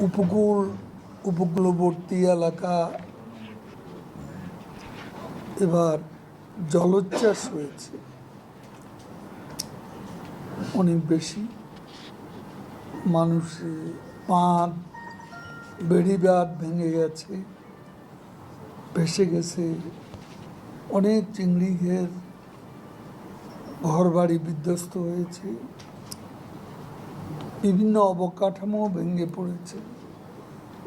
উপকূল, উপকূলবর্তী এলাকা। এবার জলোচ্ছ্বাস হয়েছে। অনেক বেশি। মানুষের বাঁধ বেড়িবাঁধ ভেঙে গেছে, ভেসে গেছে। অনেক চিংড়ি ঘের ঘর বাড়ি বিধ্বস্ত হয়েছে। বিভিন্ন অবকাঠামো ভেঙে পড়েছে।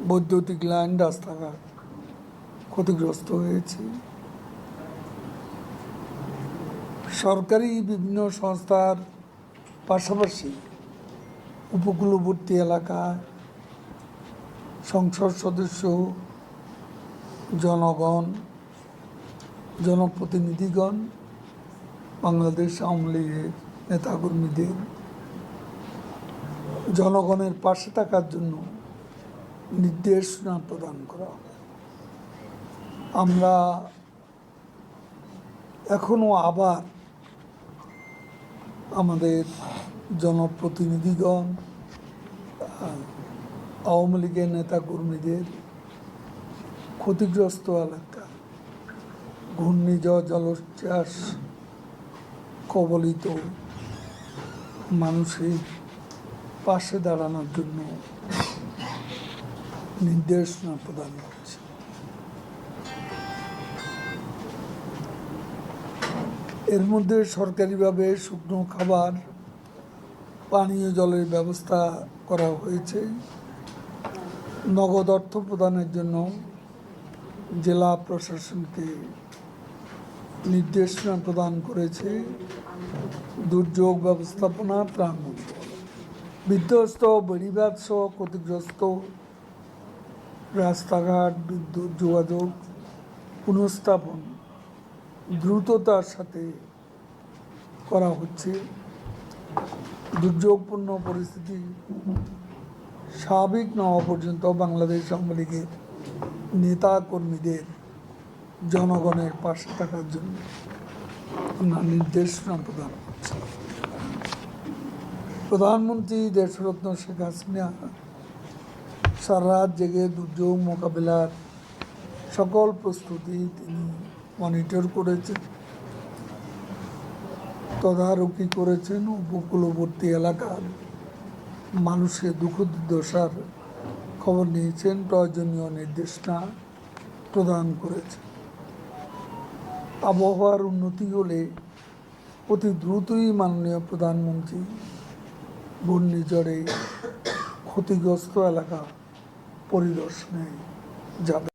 বৈদ্যুতিক লাইন রাস্তাঘাট ক্ষতিগ্রস্ত হয়েছে। সরকারি বিভিন্ন সংস্থার পাশাপাশি উপকূলবর্তী এলাকায় সংসদ সদস্য, জনগণ, জনপ্রতিনিধিগণ, বাংলাদেশ আওয়ামী লীগের নেতাকর্মীদের জনগণের পাশে থাকার জন্য নির্দেশনা প্রদান করা হবে। আমরা এখনও আবার আমাদের জনপ্রতিনিধিগণ, আওয়ামী লীগের নেতাকর্মীদের ক্ষতিগ্রস্ত এলাকা, ঘূর্ণিঝড়, জলোচ্ছ্বাস, কবলিত মানুষের পাশে দাঁড়ানোর জন্য নির্দেশনা প্রদান করছে। এর মধ্যে সরকারিভাবে শুকনো খাবার, পানীয় জলের ব্যবস্থা করা হয়েছে। নগদ অর্থ প্রদানের জন্য জেলা প্রশাসনকে নির্দেশনা প্রদান করেছে। দুর্যোগ ব্যবস্থাপনা ত্রাণ বিধ্বস্ত বেড়িবাদ সহ ক্ষতিগ্রস্ত, রাস্তাঘাট, বিদ্যুৎ, যোগাযোগ, পুনঃস্থাপন দ্রুততার সাথে করা হচ্ছে। দুর্যোগপূর্ণ পরিস্থিতি স্বাভাবিক না হওয়া পর্যন্ত বাংলাদেশ আওয়ামী লীগের নেতা কর্মীদের জনগণের পাশে থাকার জন্য নির্দেশনা প্রদান করছি। প্রধানমন্ত্রী দেশরত্ন শেখ হাসিনা সারা জেগে দুর্যোগ মোকাবিলার সকল প্রস্তুতি তিনি মনিটর করেছেন, তদারকি করেছেন উপকূলবর্তী এলাকার মানুষের দুঃখ দুর্দশার খবর নিয়েছেন, প্রয়োজনীয় নির্দেশনা প্রদান করেছেন। আবহাওয়ার উন্নতি হলে অতি দ্রুতই মাননীয় প্রধানমন্ত্রী ঘূর্ণিঝড়ে ক্ষতিগ্রস্ত এলাকা পরিদর্শনে যাবে।